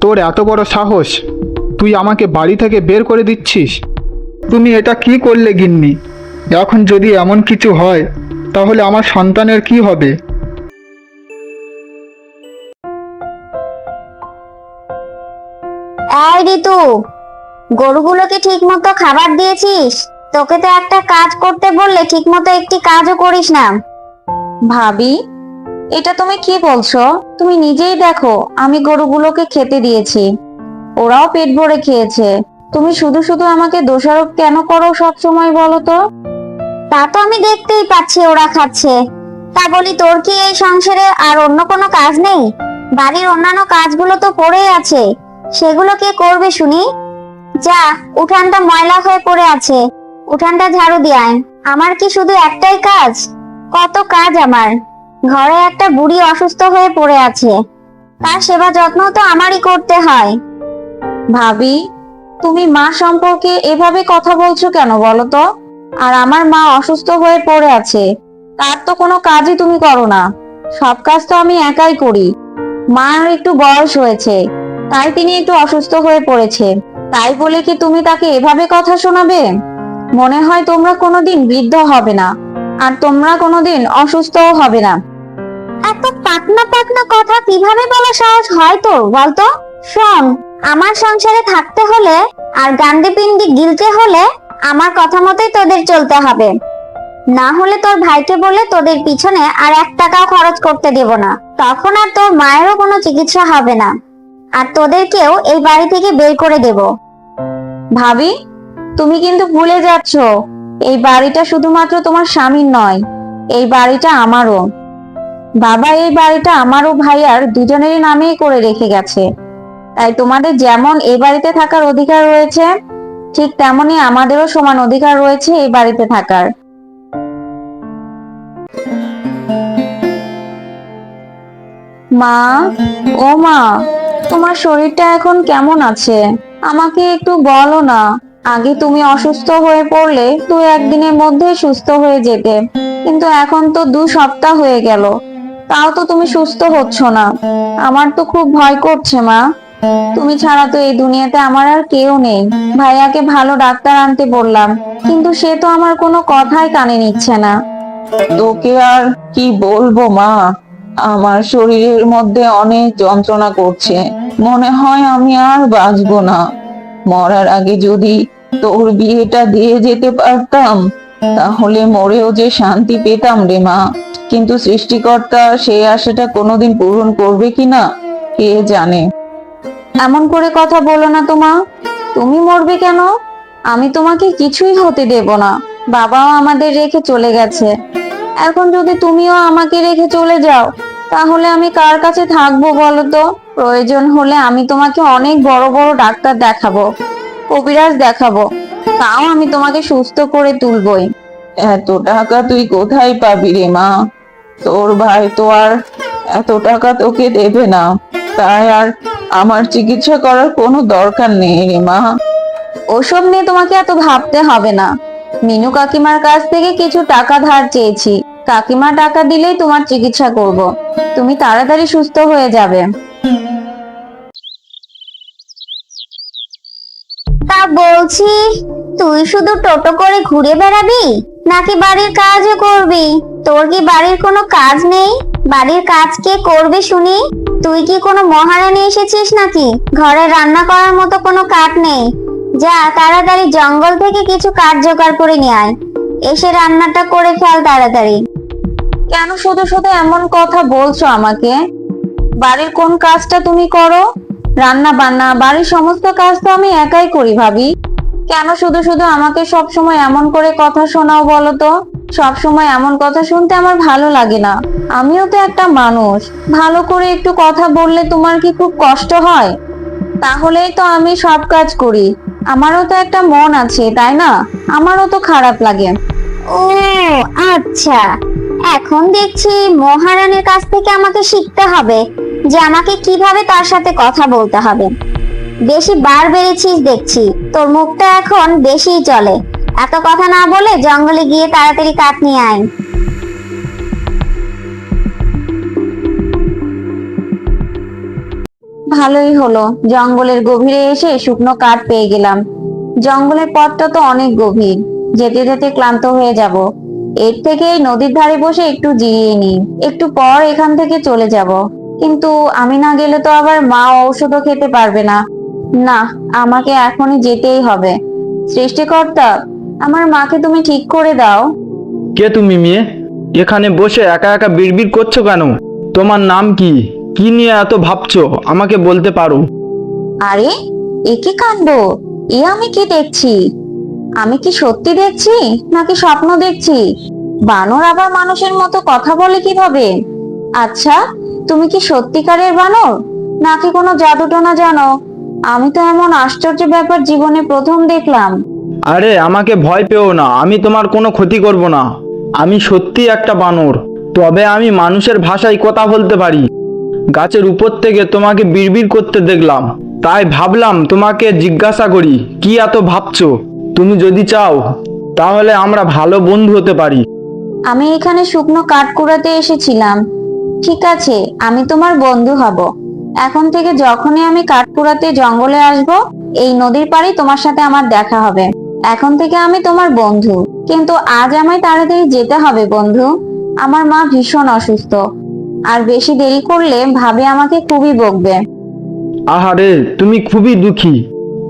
তোর এত বড় সাহস? তুই আমাকে বাড়ি থেকে বের করে দিচ্ছিস? তুমি এটা কি করলে গিন্নি? এখন যদি এমন কিছু হয় তাহলে আমার সন্তানের কি হবে? এই ঋতু গরুগুলোকে ঠিক মতো খাবার দিয়েছিস? তোকে তো একটা কাজ করতে বললে ঠিক মতো একটি কাজও করিস না। ভাবি এটা তুমি কি বলছো? তুমি নিজেই দেখো, আমি গরুগুলোকে খেতে দিয়েছি। ওরাও পেট ভরে খেয়েছে। তুমি শুধু শুধু আমাকে দোষারোপ কেন করো সব সময় বলো তো? তা তো আমি দেখতেই পাচ্ছি ওরা খাচ্ছে। তা বলি, তোর কি এই সংসারে আর অন্য কোনো কাজ নেই? বাড়ির অন্যান্য কাজগুলো তো পড়েই আছে। সেগুলো কে করবে শুনি? যা, উঠানটা ময়লা হয়ে পড়ে আছে। উঠানটা ঝাড়ু দিয়ে আয়। আমার কি শুধু একটাই কাজ? কত কাজ আমার। ঘরে একটা বুড়ি অসুস্থ হয়ে পড়ে আছে। তার সেবা যত্ন তো আমারই করতে হয়। ভাবি, তুমি মা সম্পর্কে এভাবে কথা বলছো কেন বলো তো? আর আমার মা অসুস্থ হয়ে পড়ে আছে, তার তো কোনো কাজই তুমি করো না। সব কাজ তো আমি একাই করি। মার একটু বয়স হয়েছে, তাই তিনি একটু অসুস্থ হয়ে পড়েছে। তাই বলে কি তুমি তাকে এভাবে কথা শোনাবে? মনে হয় তোমরা কোনোদিন বৃদ্ধ হবে না, আর তোমরা কোনোদিন অসুস্থও হবে না। এত পাকনা পাকনা কথা কীভাবে বলা সহজ হয় তোর বলতো? শোন, আমার সংসারে থাকতে হলে আর গান্ডি পিন্ডি গিলতে হলে আমার কথা মতোই তোদের চলতে হবে। না হলে তোর ভাইকে বলে তোদের পিছনে আর এক টাকাও খরচ করতে দেব না। তখন আর তোর মায়েরও কোনো চিকিৎসা হবে না। আর তোদেরকেও এই বাড়ি থেকে বের করে দেব। ভাবি, তুমি কিন্তু ভুলে যাচ্ছ, এই বাড়িটা শুধুমাত্র তোমার স্বামীর নয়, এই বাড়িটা আমারও। বাবা এই বাড়িটা আমার আমারও ভাইয়ার দুজনেরই নামেই করে রেখে গেছে। তাই তোমাদের যেমন এই বাড়িতে থাকার অধিকার রয়েছে, ঠিক তেমনি আমাদেরও সমান অধিকার রয়েছে এই বাড়িতে থাকার। মা, ও মা, তোমার শরীরটা এখন কেমন আছে? আমাকে একটু বলো না, আগে তুমি অসুস্থ হয়ে পড়লে তুই একদিনের মধ্যে সুস্থ হয়ে যেতে, কিন্তু এখন তো দু সপ্তাহ হয়ে গেল। তাও তো তুমি সুস্থ হচ্ছ না। আমার তো খুব ভয় করছে, মা। তুমি ছাড়া তো এই দুনিয়াতে আমার আর কেউ নেই। ভাইয়াকে ভালো ডাক্তার আনতে বললাম, কিন্তু সে তো আমার কোনো কথাই কানে নিচ্ছে না। তোকে আর কি বলব, মা? আমার শরীরের মধ্যে অনেক যন্ত্রণা করছে। মনে হয় আমি আর বাঁচবো না। মরার আগে যদি তোর বিয়েটা দিয়ে যেতে পারতাম তাহলে মরেও যে শান্তি পেতাম রে মা। কিন্তু সৃষ্টিকর্তা সেই আশাটা কোনোদিন পূরণ করবে কিনা, কে জানে। এমন করে কথা বলো না তোমা তুমি মরবে কেন? আমি তোমাকে কিছুই হতে দেব না। বাবাও আমাদের রেখে চলে গেছে। এখন যদি তুমিও আমাকে রেখে চলে যাও, তাহলে আমি কার কাছে থাকব বলো তো? প্রয়োজন হলে আমি তোমাকে অনেক বড় বড় ডাক্তার দেখাবো, কবিরাজ দেখাবো। তাও আমি তোমাকে সুস্থ করে তুলবই। এত টাকা তুই কোথায় পাবি রে মা? তোর ভাই তো আর এত টাকা তোকে দেবে না। তাই আর আমার চিকিৎসা করার কোনো দরকার নেই রে মা। ওসব নিয়ে তোমাকে এত ভাবতে হবে না। মিনু কাকিমার কাছ থেকে কিছু টাকা ধার চেয়েছি। কাকিমা টাকা দিলেই তোমার চিকিৎসা করব। তুমি তাড়াতাড়ি সুস্থ হয়ে যাবে। বলছি, তুই শুধু টোটো করে ঘুরে বেড়াবি, নাকি বাড়ির কাজও করবি? তোর কি বাড়ির কোনো কাজ নেই? বাড়ির কাজ কে করবে শুনি? তুই কি কোনো মহারানী এসেছিস নাকি? ঘরে রান্না করার মতো কোনো কাঠ নেই। যা, তাড়াতাড়ি জঙ্গল থেকে কিছু কাঠ জোগাড় করে নিয়ে আয়। এসে রান্নাটা করে ফেল তাড়াতাড়ি। কেন শুধু শুধু এমন কথা বলছো আমাকে? বাড়ির কোন কাজটা তুমি করো? রান্না, বান্না, বাড়ির সমস্ত কাজ তো আমি একাই করি ভাবি। কেন শুধু শুধু আমাকে সব সময় এমন করে কথা শোনাও বলো তো? সব সময় এমন কথা শুনতে আমার ভালো লাগে না। আমিও তো একটা মানুষ। ভালো করে একটু কথা বললে তোমার কি খুব কষ্ট হয়? তাহলেই তো আমি সব কাজ করি। আমারও তো একটা মন আছে, তাই না? আমারও তো খারাপ লাগে। ও আচ্ছা। এখন দেখছি মহারানীর কাছ থেকে আমাকে শিখতে হবে। যে আমাকে কীভাবে তার সাথে কথা বলতে হবে। বেশি বার বেড়েছিস দেখছি। তোর মুখটা এখন বেশিই চলে। এত কথা না বলে জঙ্গলে গিয়ে তাড়াতাড়ি কাঠ নিয়ে আয়। ভালোই হলো। জঙ্গলের গভীরে এসে শুকনো কাঠ পেয়ে গেলাম। জঙ্গলের পথটা তো অনেক গভীর। যেতে যেতে ক্লান্ত হয়ে যাব। এর থেকে নদীর ধারে বসে একটু জিরিয়ে নিই। একটু পর এখান থেকে চলে যাব। কিন্তু আমি না গেলে তো আবার মা ঔষধও খেতে পারবে না। না আমাকে এখনই যেতেই হবে। সৃষ্টিকর্তা আমার মাকে তুমি ঠিক করে দাও। কে তুমি মেয়ে? এখানে বসে একা একা বিড়বিড় করছ কেন? তোমার নাম কি? কি নিয়ে এত ভাবছ? আমাকে বলতে পারো। আরে এ কি কাণ্ড? এ আমি কি দেখছি? আমি কি সত্যি দেখছি নাকি স্বপ্ন দেখছি? বানর আবার মানুষের মতো কথা বলে কীভাবে? আচ্ছা তুমি কি সত্যিকারের বানর? নাকি কোনো জাদুটোনা জানো? আমি তো এমন আশ্চর্য ব্যাপার জীবনে প্রথম দেখলাম। আরে আমাকে ভয় পেও না আমি তোমার কোনো ক্ষতি করব না। আমি সত্যি একটা বানর তবে আমি মানুষের ভাষায় কথা বলতে পারি। গাছের উপর থেকে তোমাকে বিড়বিড় করতে দেখলাম তাই ভাবলাম তোমাকে জিজ্ঞাসা করি কি এত ভাবছ? তুমি যদি চাও তাহলে আমরা ভালো বন্ধু হতে পারি। আমি এখানে শুকনো কাঠ কুড়াতে এসেছিলাম ঠিক আছে, আমি তোমার বন্ধু হব। এখন থেকে যখনই আমি কাঠপুরাতে জঙ্গলে আসব, এই নদীর পাড়ে তোমার সাথে আমার দেখা হবে। এখন থেকে আমি তোমার বন্ধু। কিন্তু আজ আমায় তাড়াতাড়ি যেতে হবে, বন্ধু। আমার মা ভীষণ অসুস্থ। আর বেশি দেরি করলে ভাবে আমাকে খুবই বকবে। আহারে, তুমি খুবই দুঃখী।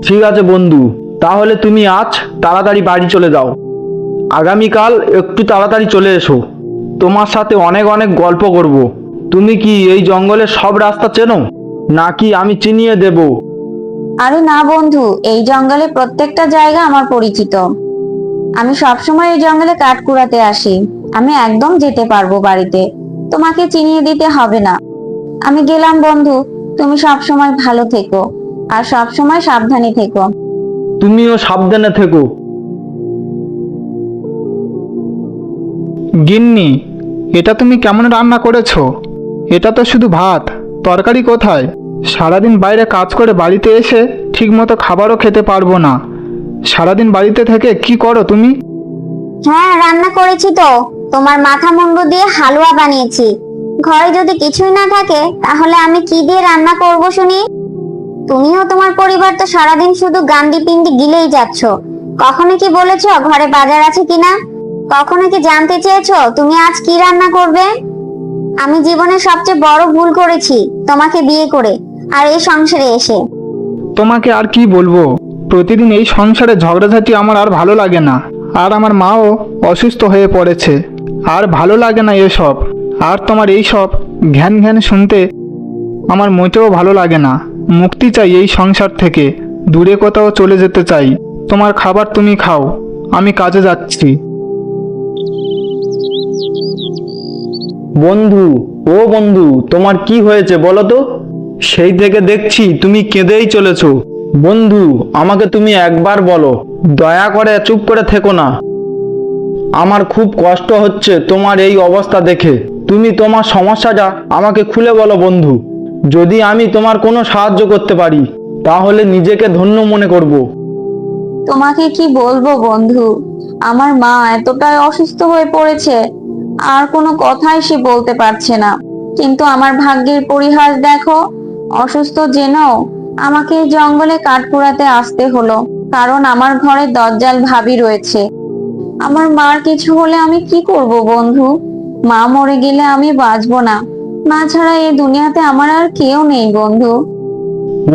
ঠিক আছে, বন্ধু। তাহলে তুমি আজ তাড়াতাড়ি বাড়ি চলে যাও। আগামীকাল একটু তাড়াতাড়ি চলে এসো। তোমার সাথে অনেক অনেক গল্প করব। তুমি কি এই জঙ্গলের সব রাস্তা চেনো? নাকি আমি চিনিয়ে দেব? আরে না বন্ধু এই জঙ্গলে প্রত্যেকটা জায়গা আমার পরিচিত। আমি সবসময় এই জঙ্গলে কাঠ কুড়াতে আসি। আমি একদম যেতে পারব বাড়িতে। তোমাকে চিনিয়ে দিতে হবে না। আমি গেলাম বন্ধু তুমি সবসময় ভালো থেকো। আর সবসময় সাবধানে থেকো। তুমিও সাবধানে থেকো। গিন্নি এটা তুমি কেমন রান্না করেছ? এটা তো শুধু ভাত। তরকারি কোথায়? সারাদিন বাইরে কাজ করে বাড়িতে এসে ঠিকমতো খাবারও খেতে পারব না। সারাদিন বাড়িতে থেকে কি করো তুমি? হ্যাঁ রান্না করেছি তো। তোমার মাথা মুন্ডু দিয়ে হালুয়া বানিয়েছি। ঘরে যদি কিছুই না থাকে, তাহলে আমি কি দিয়ে রান্না করব শুনি? তুমিও তোমার পরিবার তো সারাদিন শুধু গান্ডি পিন্ডি গিলেই যাচ্ছ। কখনো কি বলেছ ঘরে বাজার আছে কিনা? কখনো কি জানতে চেয়েছো তুমি আজ কি রান্না করবে? আমি জীবনে সবচেয়ে বড় ভুল করেছি, তোমাকে বিয়ে করে, আর এই সংসারে এসে। তোমাকে আর কি বলব? প্রতিদিন এই সংসারে ঝগড়াঝাটি আমার আর ভালো লাগে না। আর আমার মাও অসুস্থ হয়ে পড়েছে। আর ভালো লাগে না এসব। আর তোমার এই সব ঘ্যান ঘ্যান শুনতে আমার মোটেও ভালো লাগে না। মুক্তি চাই এই সংসার থেকে। দূরে কোথাও চলে যেতে চাই। তোমার খাবার তুমি খাও। আমি কাজে যাচ্ছি। বন্ধু, ও বন্ধু, তোমার কি হয়েছে বলো তো? সেই থেকে দেখছি তুমি কেঁদেই চলেছ। বন্ধু, আমাকে তুমি একবার বলো, দয়া করে চুপ করে থেকো না। আমার খুব কষ্ট হচ্ছে তোমার এই অবস্থা দেখে। তুমি তোমার সমস্যাটা আমাকে খুলে বলো বন্ধু। যদি আমি তোমার কোনো সাহায্য করতে পারি, তাহলে নিজেকে ধন্য মনে করব। তোমাকে কি বলব বন্ধু? আমার মা এতটাই অসুস্থ হয়ে পড়েছে। আর কোনো কথাই সে বলতে পারছে না। কিন্তু আমার ভাগ্যের পরিহাস দেখো, অসুস্থ জেনেও আমাকে জঙ্গলে কাঠ আসতে হলো, কারণ আমার ঘরে দজ্জাল ভাবি রয়েছে। আমার মার কিছু হলে আমি কি করব বন্ধু? মা মরে গেলে আমি বাঁচবো না। মা ছাড়া এই দুনিয়াতে আমার আর কেউ নেই বন্ধু।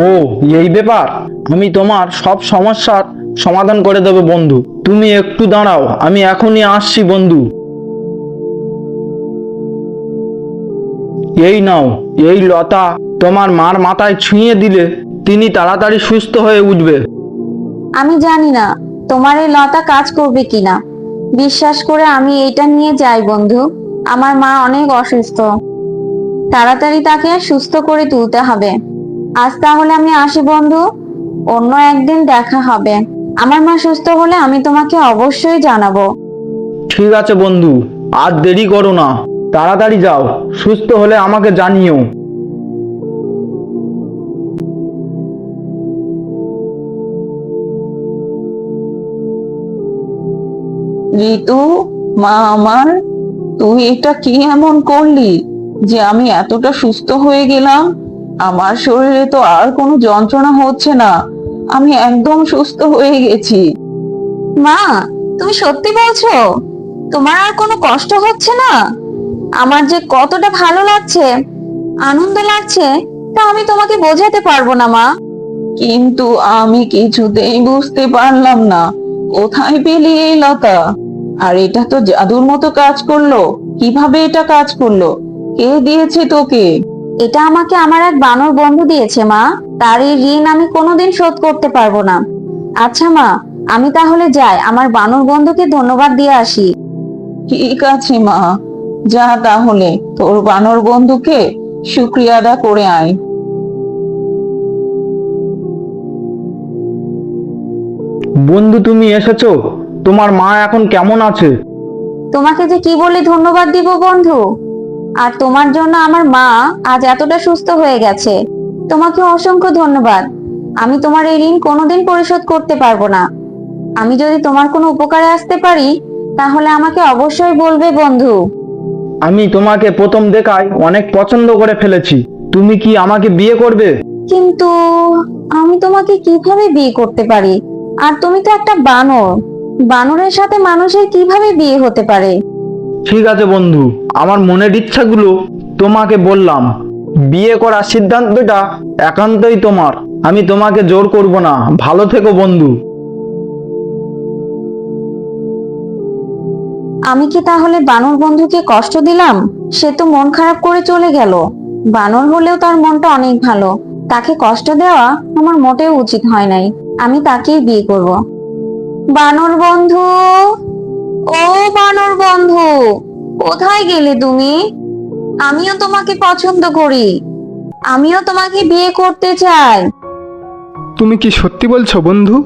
ও, এই ব্যাপার? আমি তোমার সব সমস্যার সমাধান করে দেবো বন্ধু। তুমি একটু দাঁড়াও, আমি এখনই আসছি বন্ধু। এই নাও এই লতা তোমার মার মাথায় ছুঁয়ে দিলে তিনি তাড়াতাড়ি সুস্থ হয়ে উঠবে। আমি জানি না তোমার এই লতা কাজ করবে কিনা। বিশ্বাস করে আমি এটা নিয়ে যাই বন্ধু। আমার মা অনেক অসুস্থ। তাড়াতাড়ি তাকে সুস্থ করে তুলতে হবে। আজ তাহলে আমি আসি বন্ধু। অন্য একদিন দেখা হবে। আমার মা সুস্থ হলে আমি তোমাকে অবশ্যই জানাব। ঠিক আছে বন্ধু। আর দেরি করো না। তাড়াতাড়ি যাও সুস্থ হলে আমাকে জানিও। ঋতু মা আমার তুই এটা কি এমন করলি যে আমি এতটা সুস্থ হয়ে গেলাম? আমার শরীরে তো আর কোনো যন্ত্রণা হচ্ছে না। আমি একদম সুস্থ হয়ে গেছি। মা তুমি সত্যি বলছো? তোমার আর কোনো কষ্ট হচ্ছে না? আমার যে কতটা ভালো লাগছে আনন্দ লাগছে তা আমি তোমাকে বোঝাতে পারব না মা। কিন্তু আমি কিছুতেই বুঝতে পারলাম না। কোথায় পেলি এই লতা? আর এটা তো জাদুর মতো কাজ করল। কীভাবে এটা কাজ করল? কে দিয়েছে তোকে? এটা আমাকে আমার এক বানর বন্ধু দিয়েছে মা। তার এই ঋণ আমি কোনোদিন শোধ করতে পারব না। আচ্ছা মা আমি তাহলে যাই। আমার বানর বন্ধুকে ধন্যবাদ দিয়ে আসি। ঠিক আছে মা। যা তাহলে তোর বানর বন্ধুকে শুক্রিয়া আদা করে আয়। বন্ধু তুমি এসেছ? তোমার মা এখন কেমন আছে? তোমাকে যে কি বলে ধন্যবাদ দিব বন্ধু? আর তোমার জন্য আমার মা আজ এতটা সুস্থ হয়ে গেছে। তোমাকে অসংখ্য ধন্যবাদ। আমি তোমার এই ঋণ কোনোদিন পরিশোধ করতে পারব না। আমি যদি তোমার কোনো উপকারে আসতে পারি তাহলে আমাকে অবশ্যই বলবে বন্ধু। আমি তোমাকে প্রথম দেখায় অনেক পছন্দ করে ফেলেছি। তুমি কি আমাকে বিয়ে করবে? কিন্তু আমি তোমাকে কীভাবে বিয়ে করতে পারি? আর তুমি তো একটা বানর। বানরের সাথে মানুষের কীভাবে বিয়ে হতে পারে? ঠিক আছে বন্ধু আমার মনের ইচ্ছাগুলো তোমাকে বললাম। বিয়ে করার সিদ্ধান্তটা একান্তই তোমার। আমি তোমাকে জোর করব না। ভালো থেকো বন্ধু। আমি কি তাহলে বানর বন্ধুকে কষ্ট দিলাম? সে তো মন খারাপ করে চলে গেল। বানর হলেও তার মনটা অনেক ভালো। তাকে কষ্ট দেওয়া আমার মোটেও উচিত হয় নাই। আমি তাকেই বিয়ে করব। বানর বন্ধু! ও বানর বন্ধু! কোথায় গেলে তুমি? আমিও তোমাকে পছন্দ করি। আমিও তোমাকে বিয়ে করতে চাই। তুমি কি সত্যি বলছো বন্ধু?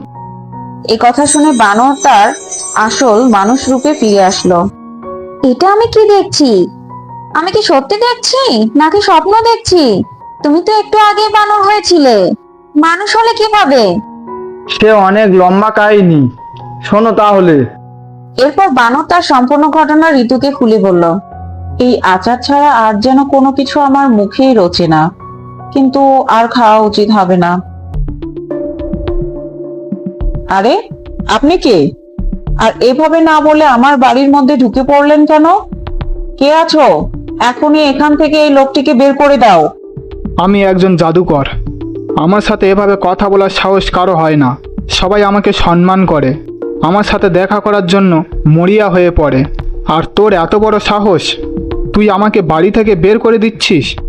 এ কথা শুনে বানর তার আসল মানুষ রূপে ফিরে আসলো। এটা আমি কি দেখছি? আমি কি সত্যি দেখছি? নাকি স্বপ্ন দেখছি? তুমি তো একটু আগে বানর হয়েছিলে। মানুষ হলে কীভাবে? সে অনেক লম্বা কাহিনী। শোনো তাহলে। এরপর বানর তার সম্পূর্ণ ঘটনা ঋতুকে খুলে বলল এই আচার ছাড়া আর যেন কোনো কিছু আমার মুখেই রোচে না। কিন্তু আর খাওয়া উচিত হবে না। আরে আপনি কে? আর এভাবে না বলে আমার বাড়ির মধ্যে ঢুকে পড়লেন কেন? কে আছো? এখনই এখান থেকে এই লোকটিকে বের করে দাও। আমি একজন জাদুকর। আমার সাথে এভাবে কথা বলার সাহস কারও হয় না। সবাই আমাকে সম্মান করে। আমার সাথে দেখা করার জন্য মরিয়া হয়ে পড়ে। আর তোর এত বড় সাহস? তুই আমাকে বাড়ি থেকে বের করে দিচ্ছিস?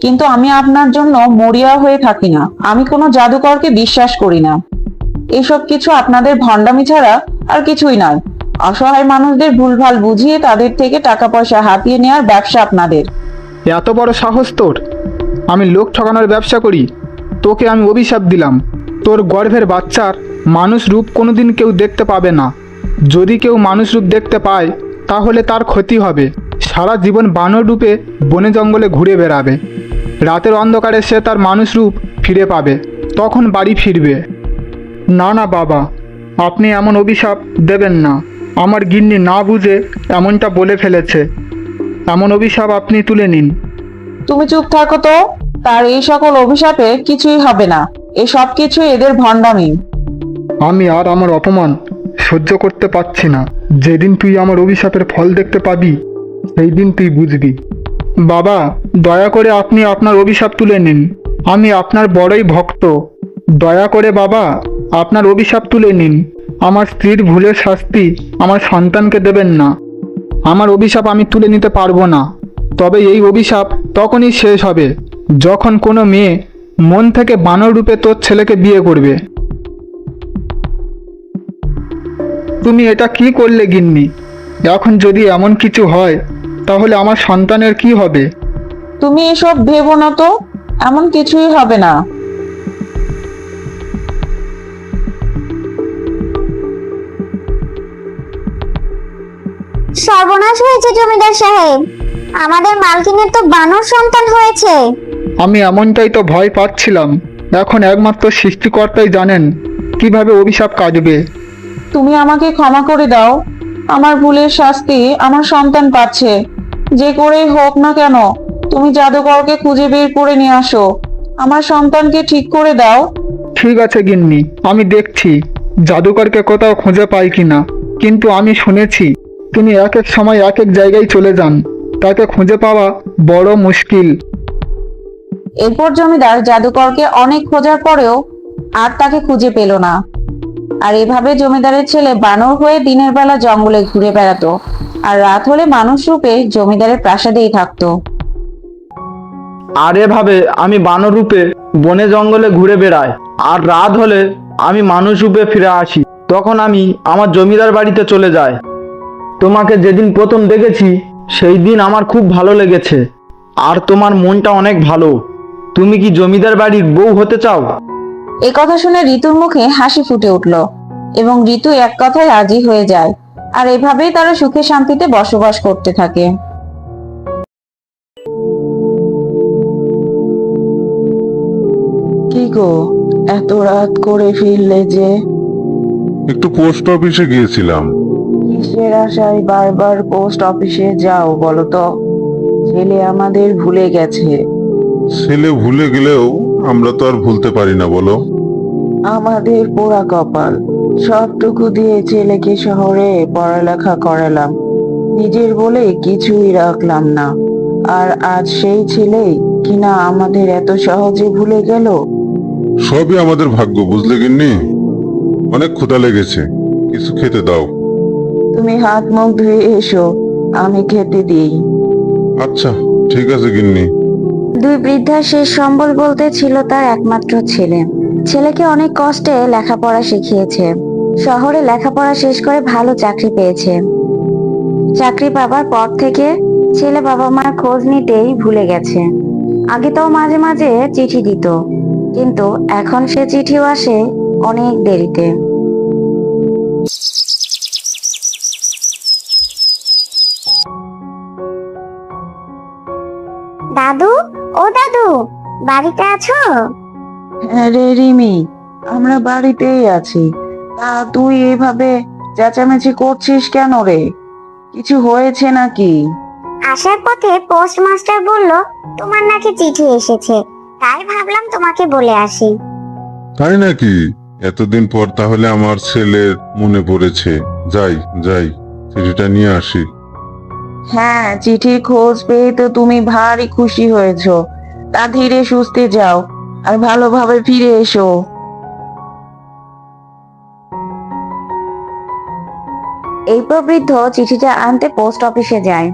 কিন্তু আমি আপনার জন্য মরিয়া হয়ে থাকি না। আমি কোনো জাদুকরকে বিশ্বাস করি না। এসব কিছু আপনাদের ভণ্ডামি ছাড়া আর কিছুই নয়। অসহায় মানুষদের ভুলভাল বুঝিয়ে তাদের থেকে টাকা পয়সা হাতিয়ে নেওয়ার ব্যবসা আপনাদের। এত বড় সাহস তোর? আমি লোক ঠকানোর ব্যবসা করি। তোকে আমি অভিশাপ দিলাম। তোর গর্ভের বাচ্চার মানুষ রূপ কোনোদিন কেউ দেখতে পাবে না। যদি কেউ মানুষ রূপ দেখতে পায়, তাহলে তার ক্ষতি হবে। সারা জীবন বানর রূপে বনে জঙ্গলে ঘুরে বেড়াবে। রাতের অন্ধকারে সে তার মানুষ রূপ ফিরে পাবে। তখন বাড়ি ফিরবে। না না বাবা আপনি এমন অভিশাপ দেবেন না। আমার গিন্নি না বুঝে এমনটা বলে ফেলেছে। এমন অভিশাপ আপনি তুলে নিন। তুমি চুপ থাকো তো। তার এই সকল অভিশাপে কিছুই হবে না। এই সব কিছু এদের ভণ্ডামি। আমি আর আমার অপমান সহ্য করতে পারছি না। যেদিন তুই আমার অভিশাপের ফল দেখতে পাবি সেই দিন তুই বুঝবি। বাবা দয়া করে আপনি আপনার অভিশাপ তুলে নিন। আমি আপনার বড়ই ভক্ত। দয়া করে বাবা আপনার অভিশাপ তুলে নিন। আমার স্ত্রীর ভুলের শাস্তি আমার সন্তানকে দেবেন না। আমার অভিশাপ আমি তুলে নিতে পারব না। তবে এই অভিশাপ তখনই শেষ হবে, যখন কোনো মেয়ে মন থেকে বানর রূপে তোর ছেলেকে বিয়ে করবে। তুমি এটা কি করলে গিন্নি? এখন যদি এমন কিছু হয়, তাহলে আমার সন্তানের কি হবে? তুমি এসব ভেবো না তো, এমন কিছুই হবে না। সর্বনাশ হয়েছে জমিদার সাহেব। আমাদের মালকিনের তো বানর সন্তান হয়েছে। আমি এমনটাই তো ভয় পাচ্ছিলাম। এখন একমাত্র সৃষ্টিকর্তাই জানেন কীভাবে অভিশাপ কাটবে। তুমি আমাকে ক্ষমা করে দাও। আমার ভুলের শাস্তি আমার সন্তান পাচ্ছে। যে করেই হোক না কেন তুমি জাদুকরকে খুঁজে বের করে নিয়ে আসো। আমার সন্তানকে ঠিক করে দাও। ঠিক আছে গিন্নি আমি দেখছি। জাদুকরকে কোথাও খুঁজে পাই কিনা কিন্তু আমি শুনেছি তিনি এক এক সময় এক এক জায়গায় চলে যান। তাকে খুঁজে পাওয়া বড় মুশকিল। এরপর জমিদার জাদুকরকে অনেক খোঁজার পরেও আর তাকে খুঁজে পেল না। আর এভাবে জমিদারের ছেলে বানর হয়ে দিনের বেলা জঙ্গলে ঘুরে বেড়াতো আর রাত হলে মানুষ রূপে জমিদারের প্রাসাদেই থাকতো। আর এভাবে আমি বানর রূপে বনে জঙ্গলে ঘুরে বেড়াই আর রাত হলে আমি মানুষ রূপে ফিরে আসি। তখন আমি আমার জমিদার বাড়িতে চলে যাই। তোমাকে যেদিন প্রথম দেখেছি সেই দিন আমার খুব ভালো লেগেছে। আর তোমার মনটা অনেক ভালো। তুমি কি জমিদার বাড়ির বউ হতে চাও? এ কথা শুনে ঋতুর মুখে হাসি ফুটে উঠল এবং ঋতু এক কথায় রাজি হয়ে যায় আর এভাবেই তারা সুখে শান্তিতে বসবাস করতে থাকে। কি গো এত রাত করে ফিরলে যে? একটু পোস্ট অফিসে গিয়েছিলাম। কিসের আশায় বারবার পোস্ট অফিসে যাও বলো তো ছেলে আমাদের ভুলে গেছে। ছেলে ভুলে গেলেও আমরা তো আর ভুলতে পারি না বলো। আমাদের পোড়া কপাল। সবটুকু দিয়ে ছেলেকে শহরে পড়ালেখা করালাম। নিজের বলে কিছুই রাখলাম না। আর আজ সেই ছেলে কিনা আমাদের এত সহজে ভুলে গেল? সবই আমাদের ভাগ্য বুঝলে গিন্নি? অনেক ক্ষুধা লেগেছে। কিছু খেতে দাও। তুমি হাত মুখ ধুয়ে এসো আমি খেতে দিই। আচ্ছা ঠিক আছে গিন্নি। দুই বৃদ্ধার শেষ সম্বল বলতে ছিল তার একমাত্র ছেলে। ছেলেকে অনেক কষ্টে লেখাপড়া শিখিয়েছে। শহরে লেখাপড়া শেষ করে ভালো চাকরি পেয়েছে। চাকরি পাবার পর থেকে ছেলে বাবা মার খোঁজ নিতেই ভুলে গেছে। আগে তো মাঝে মাঝে চিঠি দিত কিন্তু এখন সে চিঠিও আসে অনেক দেরিতে। দাদু ও দাদু বাড়িতে আছো? হ্যাঁ রে রিমি আমরা বাড়িতেই আছি। তা তুই এভাবে চেঁচামেচি করছিস কেন রে? কিছু হয়েছে নাকি? আসার পথে পোস্টমাস্টার বলল তোমার নাকি চিঠি এসেছে। তাই ভাবলাম তোমাকে বলে আসি। তাই নাকি? এতদিন পর তাহলে আমার ছেলের মনে পড়েছে। যাই যাই চিঠিটা নিয়ে আসি। হ্যাঁ চিঠির খোঁজ পেয়ে তো তুমি ভারী খুশি হয়েছো। তা ধীরে সুস্থে যাও আর ভালোভাবে ফিরে এসো। এরপর বৃদ্ধ চিঠিটা আনতে পোস্ট অফিসে যায়।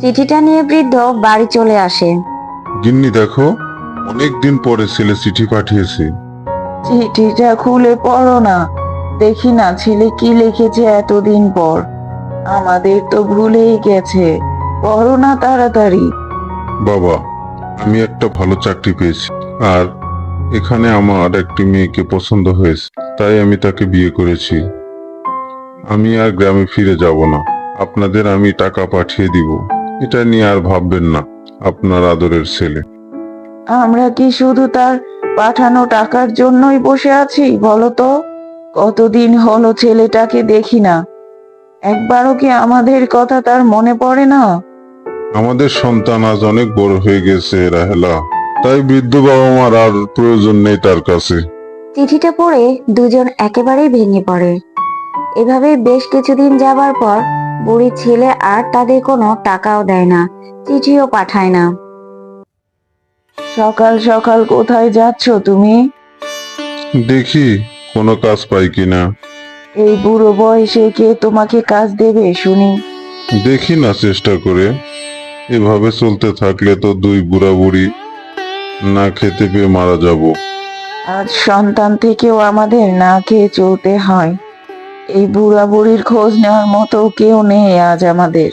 চিঠিটা নিয়ে বৃদ্ধ বাড়ি চলে আসে। গিন্নি দেখো অনেক দিন পরে ছেলে চিঠি পাঠিয়েছে। চিঠিটা খুলে পড়ো না দেখি না ছেলে কি লিখেছে এতদিন পর। আমাদের তো ভুলেই গেছে। পড়ো না তাড়াতাড়ি। বাবা আমি একটা ভালো চাকরি পেয়েছি আর এখানে আমার একটি মেয়েকে পছন্দ হয়েছে তাই আমি তাকে বিয়ে করেছি। আমি আর গ্রামে ফিরে যাব না। আপনাদের আমি টাকা পাঠিয়ে দিব। এটা নিয়ে আর ভাববেন না আপনার আদরের ছেলে। আমরা কি শুধু তার পাঠানো টাকার জন্যই বসে আছি বলো তো? কতদিন হলো ছেলেটাকে দেখি না। একবারও কি আমাদের কথা তার মনে পড়ে না? আমাদের সন্তান আজ অনেক বড় হয়ে গেছে রাহেলা। তাই বৃদ্ধ বাবা মার আর প্রয়োজন নেই তার কাছে। চিঠিটা পড়ে দুজন একেবারেই ভেঙে পড়ে। এভাবে বেশ কিছুদিন যাবার পর বুড়ি ছেলে আর তাদের কোনো টাকাও দেয় না চিঠিও পাঠায় না। সকাল সকাল কোথায় যাচ্ছ তুমি? দেখি কোনো কাজ পাই কিনা। এই বুড়ো বয়সে কে তোমাকে কাজ দেবে শুনি। দেখি না চেষ্টা করে। এভাবে চলতে থাকলে তো দুই বুড়া বুড়ি না খেতে পেয়ে মারা যাব। আজ সন্তান থেকেও আমাদের না খেয়ে চলতে হয়। এই বুড়া বুড়ির খোঁজ নেওয়ার মতো কেউ নেই আজ আমাদের।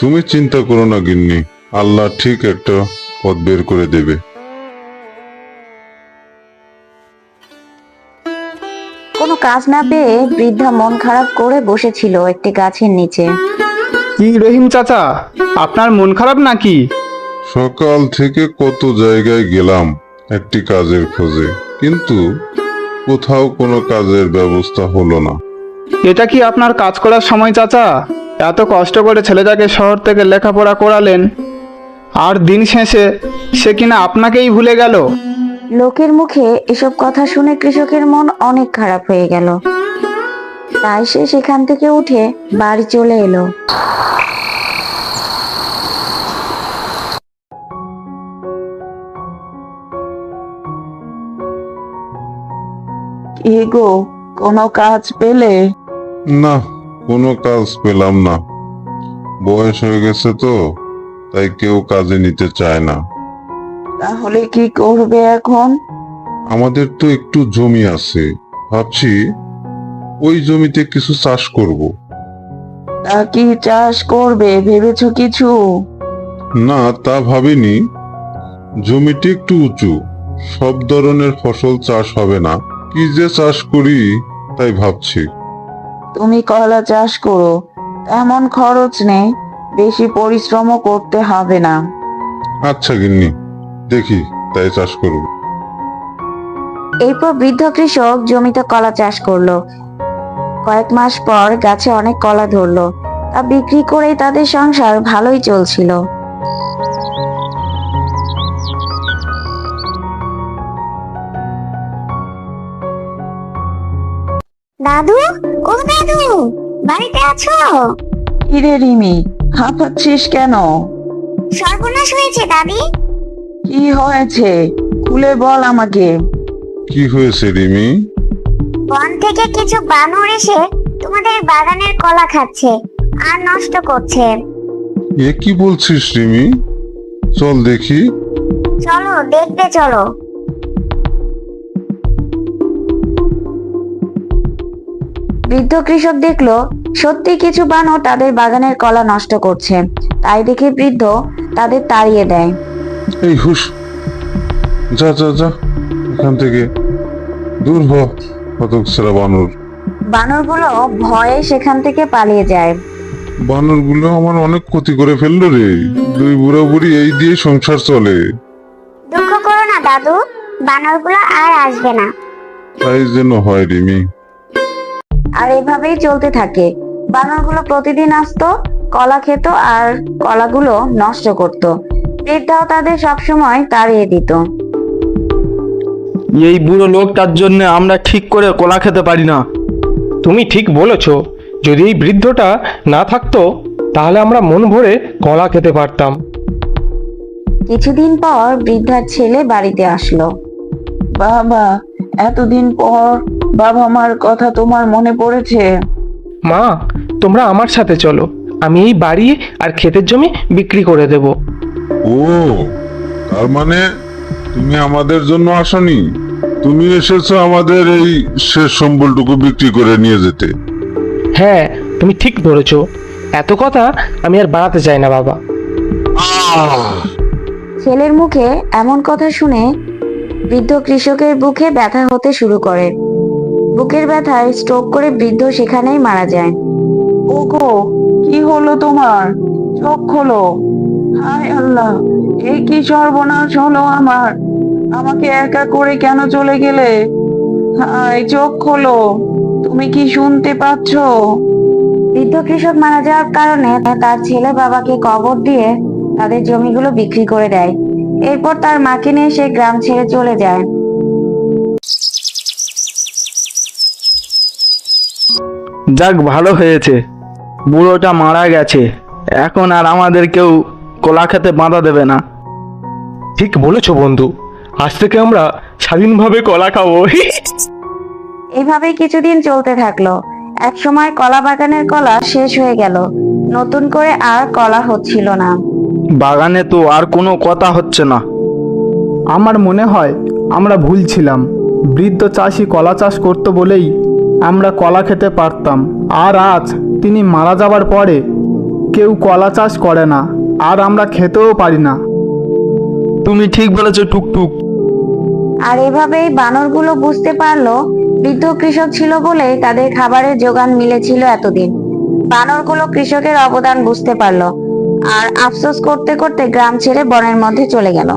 তুমি চিন্তা করো না গিন্নি আল্লাহ ঠিক একটা পথ বের করে দেবে। কাজ না পেয়ে বৃদ্ধা মন খারাপ করে বসেছিল একটি গাছের নিচে। কি রহিম চাচা? আপনার মন খারাপ নাকি? সকাল থেকে কত জায়গায় গেলাম একটি কাজের খোঁজে কিন্তু কোথাও কোনো কাজের ব্যবস্থা হলো না। এটা কি আপনার কাজ করার সময় চাচা? এত কষ্ট করে ছেলেটাকে শহর থেকে লেখাপড়া করালেন। আর দিন শেষে সে কিনা আপনাকেই ভুলে গেল? লোকের মুখে এসব কথা শুনে কৃষকের মন অনেক খারাপ হয়ে গেল। তাই সে সেখান থেকে উঠে বাড়ি চলে এলো। কি গো কোনো কাজ পেলে? না কোনো কাজ পেলাম না। বয়স হয়ে গেছে তো তাই কেউ কাজে নিতে চায় না। তাহলে কি করবে এখন? আমাদের তো একটু জমি আছে। ভাবছি ওই জমিতে কিছু চাষ করব। তা কি চাষ করবে? ভেবেছো কিছু? না তা ভাবিনি। জমিটি একটু উঁচু। সব ধরনের ফসল চাষ হবে না। কি যে চাষ করি তাই ভাবছি। তুমি কলা চাষ করো। তেমন খরচ নেই। বেশি পরিশ্রমও করতে হবে না। আচ্ছা গিন্নি। দেখি তাই চাষ করব। এরপর বৃদ্ধ কৃষক জমিতে কলা চাষ করল। কয়েক মাস পর গাছে অনেক কলা ধরলো। তা বিক্রি করেই তাদের সংসার ভালোই চলছিল। দাদু ও দাদু বাড়িতে আছো? কিরে রিমি হাঁপাচ্ছিস কেন? সর্বনাশ হয়েছে দাদি। কি হয়েছে? খুলে বল আমাকে। কি হয়েছে রিমি? বন থেকে কিছু বানর এসে তোমাদের বাগানের কলা খাচ্ছে আর নষ্ট করছে। এ কি বলছিস রিমি? চল দেখি। চলো দেখতে চলো। বৃদ্ধ কৃষক দেখল সত্যি কিছু বানর তাদের বাগানের কলা নষ্ট করছে। তাই দেখে বৃদ্ধ তাদের তাড়িয়ে দেয়। এই হুস যা যা যা। এখান থেকে দূর হ হতক সেরা বানর। বানরগুলো ভয়ে সেখান থেকে পালিয়ে যায়। বানরগুলো আমার অনেক ক্ষতি করে ফেলল রে। দুই বুড়া বুড়ি এই দিয়ে সংসার চলে। দুঃখ করো না দাদু। বানরগুলো আর আসবে না। তাই যেন হয় রিমি। আর এভাবেই চলতে থাকে। বানরগুলো প্রতিদিন আসতো কলা খেত আর কলাগুলো নষ্ট করত। বৃদ্ধাও তাদের সবসময় তাড়িয়ে দিত। এই বুড়ো লোকটার জন্য আমরা ঠিক করে কলা খেতে পারি না। তুমি ঠিক বলেছ যদি এই বৃদ্ধটা না থাকতো তাহলে আমরা মন ভরে কলা খেতে পারতাম। কিছুদিন পর বৃদ্ধার ছেলে বাড়িতে আসলো। বাবা এতদিন পর বাবা মার কথা তোমার মনে পড়েছে? মা তোমরা আমার সাথে চলো। আমি এই বাড়ি আর ক্ষেতের জমি বিক্রি করে দেব। ও তার মানে তুমি আমাদের জন্য আসনি? তুমি এসেছ আমাদের এই শেষ সম্বলটুকু বিক্রি করে নিয়ে যেতে। হ্যাঁ তুমি ঠিক ধরেছ। এত কথা আমি আর বাড়াতে চাই না বাবা। ছেলের মুখে এমন কথা শুনে বৃদ্ধ কৃষকের বুকে ব্যথা হতে শুরু করে। বুকের ব্যথায় স্ট্রোক করে বৃদ্ধ সেখানেই মারা যায়। ওগো কি হলো তোমার? চোখ খোলো। হায় আল্লাহ এই কি সর্বনাশ হলো আমার? আমাকে একা করে কেন চলে গেলে? হায় চোখ খোলো তুমি কি শুনতে পাচ্ছো? বৃদ্ধ কৃষক মারা যাওয়ার কারণে তার ছেলে বাবাকে কবর দিয়ে তাদের জমিগুলো বিক্রি করে দেয়। এরপর তার মাকে নিয়ে সে গ্রাম ছেড়ে চলে যায়। যাক ভালো হয়েছে। বুড়োটা মারা গেছে। এখন আর আমাদের কেউ কলা খেতে বাঁধা দেবে না। ঠিক বলেছ বন্ধু। আজ থেকে আমরা স্বাধীনভাবে কলা খাব। এইভাবেই কিছুদিন চলতে থাকল। এক সময় কলা বাগানের কলা শেষ হয়ে গেল। নতুন করে আর কলা হচ্ছিল না। বাগানে তো আর কোনো কথা হচ্ছে না। আমার মনে হয় আমরা ভুল ছিলাম। বৃদ্ধ চাষি কলা চাষ করতো বলেই আমরা কলা খেতে পারতাম। আর আজ তিনি মারা যাবার পরে কেউ কলা চাষ করে না। আর আমরা খেতেও পারি না। তুমি ঠিক বলেছ টুকটুক। আর এভাবেই বানরগুলো বুঝতে পারল বৃদ্ধ কৃষক ছিল বলে তাদের খাবারের যোগান মিলেছিল এতদিন। বানরগুলো কৃষকের অবদান বুঝতে পারল আর আফসোস করতে করতে গ্রাম ছেড়ে বনের মধ্যে চলে গেল।